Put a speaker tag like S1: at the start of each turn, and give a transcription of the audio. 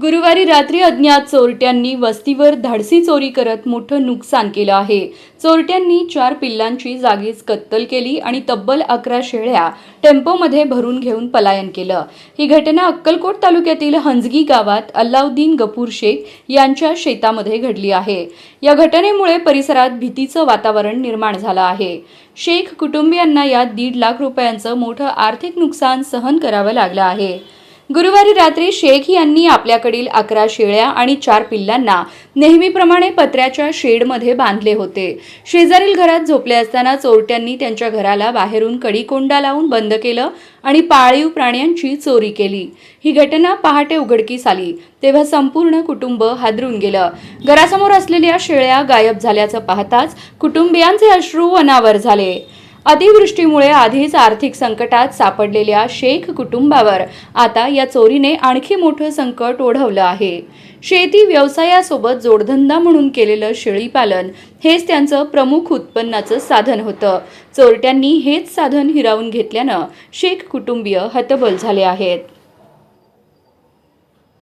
S1: गुरुवारी रात्री अज्ञात चोरट्यांनी वस्तीवर धाडसी चोरी करत मोठं नुकसान केलं आहे. चोरट्यांनी चार पिल्लांची जागीच कत्तल केली आणि तब्बल अकरा शेळ्या टेम्पोमध्ये भरून घेऊन पलायन केलं. ही घटना अक्कलकोट तालुक्यातील हंजगी गावात अल्लाउद्दीन गपूर शेख यांच्या शेतामध्ये घडली आहे. या घटनेमुळे परिसरात भीतीचं वातावरण निर्माण झालं आहे. शेख कुटुंबियांना यात दीड लाख रुपयांचं मोठं आर्थिक नुकसान सहन करावं लागलं आहे. गुरुवारी रात्री शेख यांनी आपल्याकडील अकरा शेळ्या आणि चार पिल्लांना नेहमीप्रमाणे पत्र्याच्या शेडमध्ये बांधले होते. शेजारील घरात झोपले असताना चोरट्यांनी त्यांच्या घराला बाहेरून कडीकोंडा लावून बंद केलं आणि पाळीव प्राण्यांची चोरी केली. ही घटना पहाटे उघडकीस आली. तेव्हा संपूर्ण कुटुंब हादरून गेलं. घरासमोर असलेल्या शेळ्या गायब झाल्याचं पाहताच कुटुंबियांचे अश्रू अनावर झाले. अतिवृष्टीमुळे आधीच आर्थिक संकटात सापडलेल्या शेख कुटुंबावर आता या चोरीने आणखी मोठं संकट ओढवलं आहे. शेती व्यवसायासोबत जोडधंदा म्हणून केलेलं शेळीपालन हेच त्यांचं प्रमुख उत्पन्नाचं साधन होतं. चोरट्यांनी हेच साधन हिरावून घेतल्यानं शेख कुटुंबीय हतबल झाले आहेत.